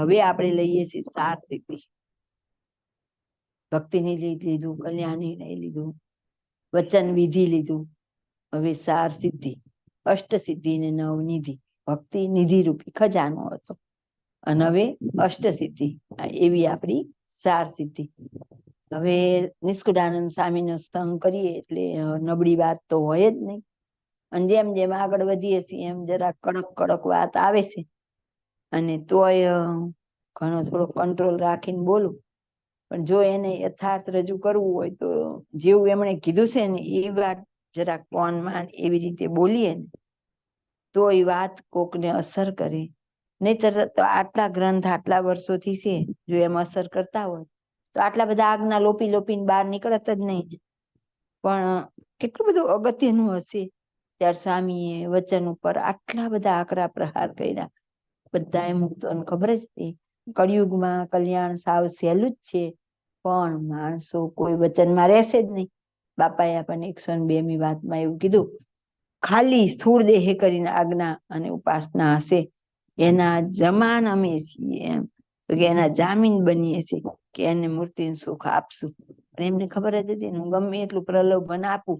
હવે આપણે લઈએ છીએ સાત સિદ્ધિ. ભક્તિની લીધું કલ્યાણની લઈ લીધું, વચન વિધિ લીધું. હવે સાર સિદ્ધિ, અષ્ટ સિદ્ધિ ને નવનિધિ ભક્તિ નિધિ રૂપી ખજાનો હતો. અને હવે અષ્ટ સિદ્ધિ એવી આપણી સાર સિદ્ધિ. હવે નિષ્કુળાનંદ સ્વામીનો સ્તંગ કરીએ એટલે નબળી વાત તો હોય જ નહીં. અને જેમ જેમ આગળ વધીએ છીએ, એમ જરા કડક કડક વાત આવે છે. અને તોય ઘણો થોડો કંટ્રોલ રાખીને બોલું. પણ જો એને યથાર્થ રજૂ કરવું હોય તો જેવું એમણે કીધું છે ને, એ વાત જરાક કોનમાં એવી રીતે બોલીએ ને તો એ વાત કોકને અસર કરે. નહીતર તો આટલા ગ્રંથ આટલા વર્ષોથી છે, જો એમ અસર કરતા હોય, તો આટલા બધા આગના લોપી લોપીને બહાર નીકળત જ નહીં. પણ કેટલું બધું અગત્યનું હશે? ત્યારે સ્વામીએ વચન ઉપર આટલા બધા આકરા પ્રહાર કર્યા. બધાએ મુક્તોને ખબર જ હતી. કળિયુગમાં કલ્યાણ સાવ સહેલું જ છે, પણ માણસો કોઈ વચનમાં રહેશે જ નહીં. બાપાએ આપણને એકસો બે મી વાતમાં એવું કીધું, ખાલી સ્થૂળ દેહે કરીને આજ્ઞા અને ઉપાસના હશે. એના જમાન અમે છીએ એમ. તો કે એના જામીન બનીએ છીએ કે એને મૂર્તિનું સુખ આપશું. પણ એમને ખબર જ હતી, હું ગમે એટલું પ્રલોભન આપું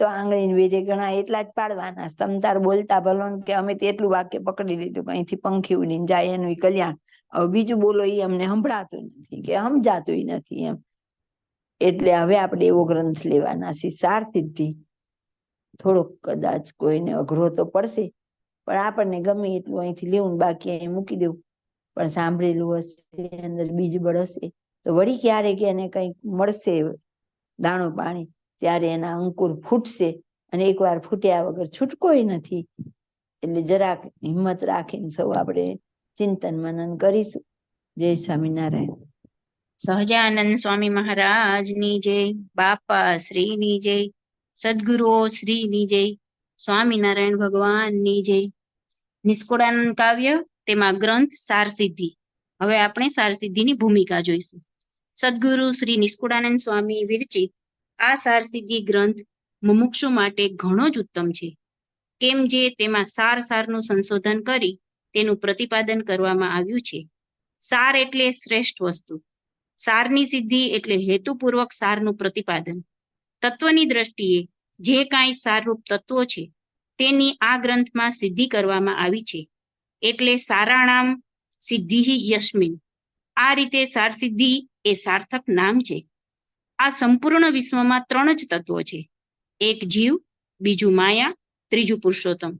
તો આંગળીને વેરે ઘણા એટલા જ પાડવાના. સમતાર બોલતા ભલો કે અમે તો એટલું વાક્ય પકડી લીધું કે અહીંથી પંખી ઉડીને જાય એનું કલ્યાણ. હવે બીજું બોલો એ અમને સંભળાતું નથી કે સમજાતું નથી એમ. એટલે હવે આપણે એવો ગ્રંથ લેવાના છે સાર સિદ્ધિ થોડોક કદાચ કોઈને અઘરો તો પડશે, પણ આપણને ગમે એટલું અહીંથી લેવું બાકી અહીં મૂકી દેવું. પણ સાંભળેલું હશે, અંદર બીજ બળ હશે, તો વળી ક્યારેક એને કંઈક મળશે દાણો પાણી. ત્યારે એના અંકુર ફૂટશે અને એકવાર ફૂટ્યા વગર છૂટકોય નથી. એટલે જરાક હિંમત રાખીને સૌ આપણે ચિંતન મનન કરીશું. જય સ્વામિનારાયણ. સહજાનંદ સ્વામી મહારાજની જય, બાપા શ્રીની જય, સદગુરુઓ શ્રીની જય, સ્વામિનારાયણ ભગવાનની જય. નિષ્કુળાનંદ કાવ્ય, તેમાં ગ્રંથ સારસિદ્ધિ. હવે આપણે સારસિદ્ધિની ભૂમિકા જોઈશું. સદગુરુ શ્રી નિષ્કુળાનંદ સ્વામી વિરચિત આ સારસિદ્ધિ ગ્રંથ મુમુક્ષુ માટે ઘણો જ ઉત્તમ છે. કેમ જે તેમાં સાર સારનું સંશોધન કરી તેનું પ્રતિપાદન કરવામાં આવ્યું છે. સાર એટલે શ્રેષ્ઠ વસ્તુ. સારની સિદ્ધિ એટલે હેતુપૂર્વક સારનું પ્રતિપાદન. તત્વની દ્રષ્ટિએ જે કાંઈ સારરૂપ તત્વો છે, તેની આ ગ્રંથમાં સિદ્ધિ કરવામાં આવી છે. એટલે સારાણામ સિદ્ધિ યશ્મિન આ રીતે સાર સિદ્ધિ એ સાર્થક નામ છે. આ સંપૂર્ણ વિશ્વમાં ત્રણ જ તત્વો છે. એક જીવ, બીજું માયા, ત્રીજું પુરુષોત્તમ.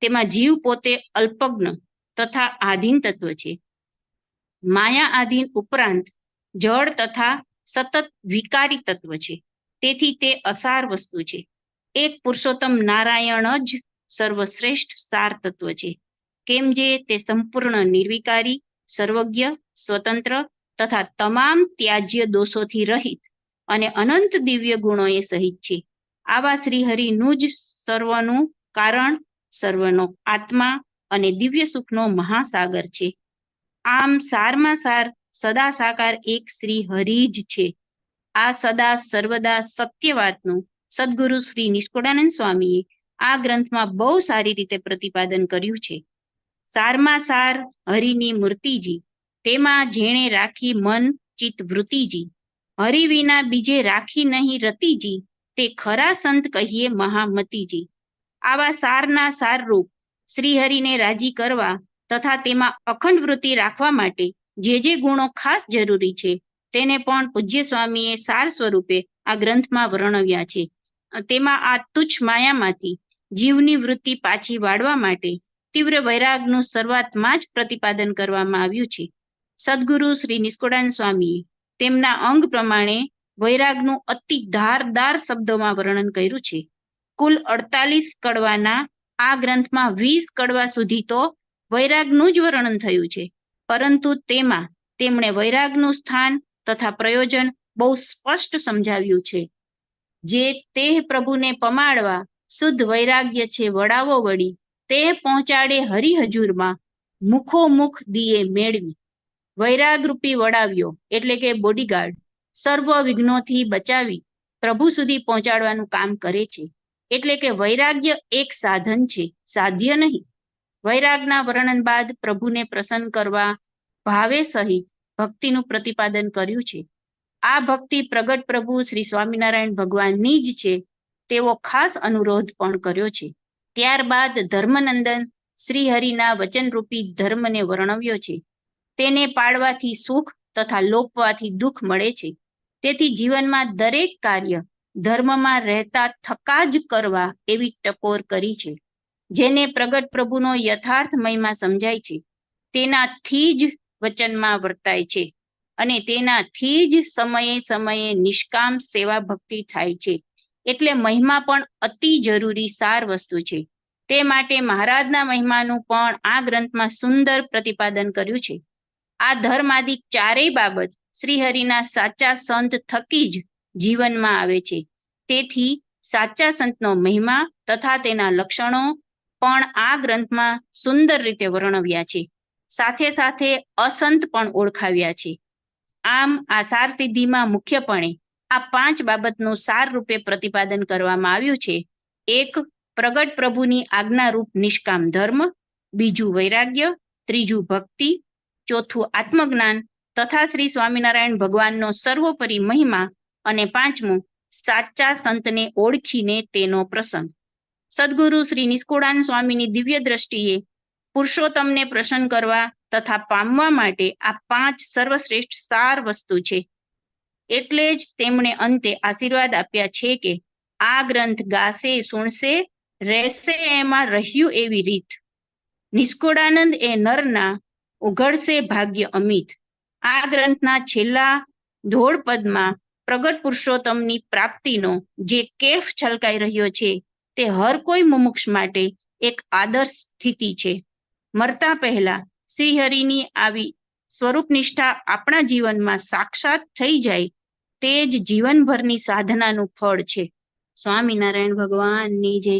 તેમાં જીવ પોતે અલ્પજ્ઞ તથા આધીન તત્વ છે. માયા આધીન ઉપરાંત જળ તથા સતત વિકારી તત્વ છે. તેથી તે અસાર વસ્તુ છે. એક પુરુષોત્તમ નારાયણ જ સર્વશ્રેષ્ઠ સાર તત્વ છે. કેમ જે તે સંપૂર્ણ નિર્વિકારી, સર્વજ્ઞ, સ્વતંત્ર તથા તમામ ત્યાજ્ય દોષોથી રહિત અને અનંત દિવ્ય ગુણોએ સહિત છે. આવા શ્રીહરિનું જ સર્વનું કારણ સર્વનો આત્મા અને દિવ્ય સુખનો મહાસાગર છે. આમ સારમાં સાર સદા સાકાર એક શ્રી હરિ જ છે. આ સદા સર્વદા સત્ય વાતનું સદગુરુ શ્રી નિષ્કુળાનંદ સ્વામીએ આ ગ્રંથમાં બહુ સારી રીતે પ્રતિપાદન કર્યું છે. સારમાં સાર હરિની મૂર્તિજી, તેમાં જેણે રાખી મન ચિત્ત વૃત્તિજી હરિ વિના બીજે રાખી નહીં રતિજી, તે ખરા સંત કહીએ મહામતીજી. આવા સારના સાર રૂપ શ્રીહરિને રાજી કરવા તથા તેમાં અખંડ વૃત્તિ રાખવા માટે જે જે ગુણો ખાસ જરૂરી છે, તેને પણ પૂજ્ય સ્વામીએ સાર સ્વરૂપે આ ગ્રંથમાં વર્ણવ્યા છે. તેમાં આ તુચ્છ માયામાંથી જીવની વૃત્તિ પાછી વાળવા માટે તીવ્ર વૈરાગનું શરૂઆતમાં જ પ્રતિપાદન કરવામાં આવ્યું છે. સદગુરુ શ્રી નિષ્કોડાન સ્વામીએ તેમના અંગ પ્રમાણે વૈરાગનું અતિ ધારદાર શબ્દોમાં વર્ણન કર્યું છે. કુલ અડતાલીસ કડવાના આ ગ્રંથમાં વીસ કડવા સુધી તો વૈરાગનું જ વર્ણન થયું છે. પરંતુ તેમાં તેમણે વૈરાગનું સ્થાન તથા પ્રયોજન બહુ સ્પષ્ટ સમજાવ્યું છે. જે તે પ્રભુને પમાડવા શુદ્ધ વૈરાગ્ય છે વડાવો વળી, તે પહોંચાડે હરિહજુરમાં મુખો મુખ દિયે મેળવી. વૈરાગરૂપી વડાવ્યો એટલે કે બોડીગાર્ડ સર્વ વિઘ્નોથી બચાવી પ્રભુ સુધી પહોંચાડવાનું કામ કરે છે. એટલે કે વૈરાગ્ય એક સાધન છે, સાધ્ય નહીં. વૈરાગના વર્ણન બાદ પ્રભુને પ્રસન્ન કરવા ભાવે સહિત ભક્તિનું પ્રતિપાદન કર્યું છે. આ ભક્તિ પ્રગટ પ્રભુ શ્રી સ્વામિનારાયણ ભગવાનની જ છે, તેવો ખાસ અનુરોધ પણ કર્યો છે. ત્યારબાદ ધર્મનંદન શ્રીહરિના વચનરૂપી ધર્મને વર્ણવ્યો છે. તેને પાળવાથી સુખ તથા લોપવાથી દુઃખ મળે છે. તેથી જીવનમાં દરેક કાર્ય ધર્મમાં રહેતા થકા જ કરવા એવી ટકોર કરી છે, જેને પ્રગટ પ્રભુનો યથાર્થ મહિમા સમજાય છે. તેનાથી જ વચનમાં વર્તાય છે અને તેનાથી જ સમયે સમયે નિષ્કામ સેવા ભક્તિ થાય છે. એટલે મહિમા પણ અતિ જરૂરી સાર વસ્તુ છે. તે માટે મહારાજના મહિમાનું પણ આ ગ્રંથમાં સુંદર પ્રતિપાદન કર્યું છે. આ ધર્માદિક ચારેય બાબત શ્રીહરિના સાચા સંત થકી જ જીવનમાં આવે છે. તેથી સાચા સંતનો મહિમા તથા તેના લક્ષણો પણ આ ગ્રંથમાં સુંદર રીતે વર્ણવ્યા છે. સાથે સાથે અસંત પણ ઓળખાવ્યા છે. આમ આ સાર સિદ્ધિમાં મુખ્યપણે આ પાંચ બાબતનું સાર રૂપે પ્રતિપાદન કરવામાં આવ્યું છે. એક, પ્રગટ પ્રભુની આજ્ઞારૂપ નિષ્કામ ધર્મ. બીજું વૈરાગ્ય. ત્રીજું ભક્તિ. ચોથું આત્મજ્ઞાન તથા શ્રી સ્વામિનારાયણ ભગવાનનો સર્વોપરી મહિમા અને પાંચમું સાચા સંતને ઓળખીને તેનો પ્રસંગ. સદગુરુ શ્રી નિષ્કુળાન સ્વામીની દિવ્ય દ્રષ્ટિએ પુરુષોત્તમને પ્રસન્ન કરવા તથા પામવા માટે આ પાંચ સર્વશ્રેષ્ઠ સાર વસ્તુ છે. એટલે જ તેમણે અંતે આશીર્વાદ આપ્યા છે કે આ ગ્રંથ ગાશે, સુણશે, રહેશે, એમાં રહ્યું એવી રીત. નિષ્કુળાનંદ એ નરના ઉઘડશે ભાગ્ય અમિત. આ ગ્રંથના છેલ્લા ધોળ પદમાં પ્રગટ પુરુષોત્તમની પ્રાપ્તિનો જે કેફ છલકાઈ રહ્યો છે, તે હર કોઈ મુમુક્ષ માટે એક આદર્શ સ્થિતિ છે. મરતા પહેલા શ્રીહરિની આવી સ્વરૂપ નિષ્ઠા આપણા જીવનમાં સાક્ષાત થઈ જાય, તે જ જીવનભરની સાધનાનું ફળ છે. સ્વામિનારાયણ ભગવાનની જય.